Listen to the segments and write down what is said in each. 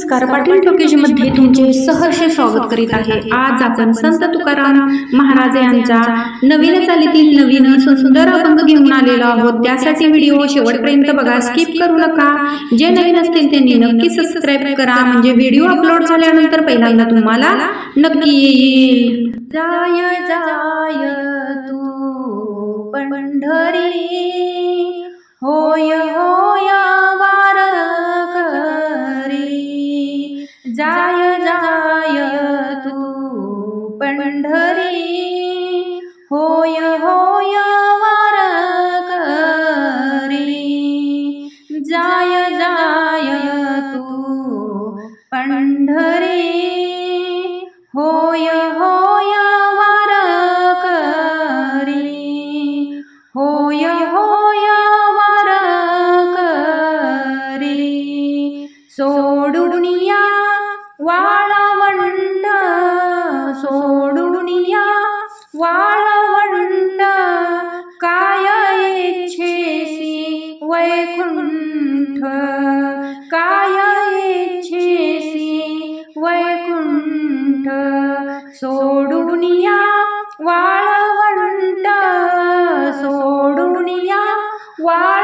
नमस्कार. पाटील टोकेजमध्ये तुमचे सहर्ष स्वागत करीत आहे. आज आपण संत तुकाराम महाराज यांचा नवीन चालीतील नवीन सुंदर अभंग घेऊन आलेलो आहोत. त्यासाठी व्हिडिओ शेवटपर्यंत बघा. स्किप करू नका. जे नवीन असतील त्यांनी नक्की सबस्क्राईब करा. म्हणजे व्हिडिओ अपलोड झाल्यानंतर पहिल्यांदा तुम्हाला नक्की येईल. जाय जाय तू पंढरी. होय होय. जाय जाय तू पंढरी. वैकुंठ काय इच्छेसी वैकुंठ? सोडून या वाळवंट सोडून या वाळ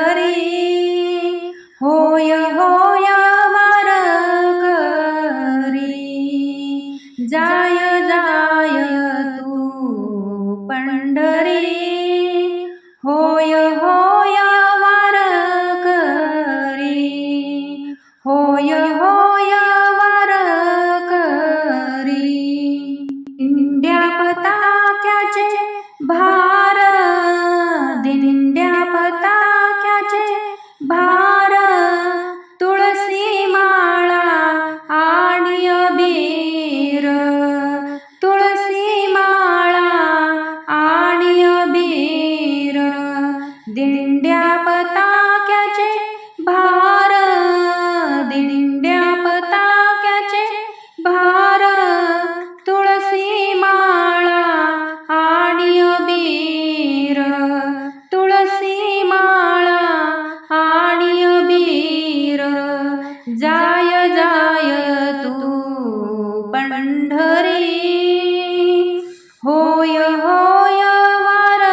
पंढरी होय होय वारकरी जाय जाय तू पंढरी. होय होय वारकरी होय होय वारकरी इंड्या पता जाय जाय तू पंढरी. होय होय वारकरी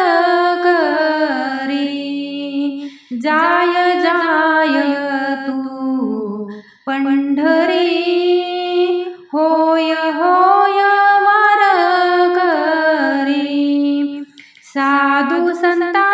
जाय जाय तू पंढरी. होय होय वारकरी साधू संता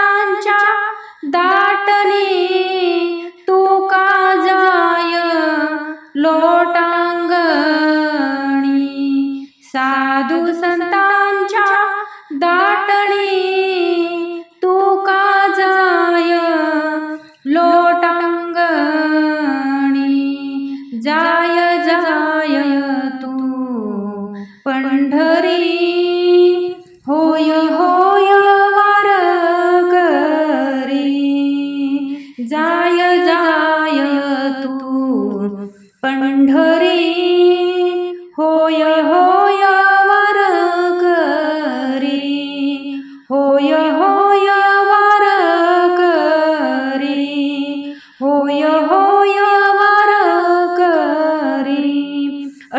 जाय तू पंढरी होय होय वारकरी जाय जाय तू पंढरी होय होय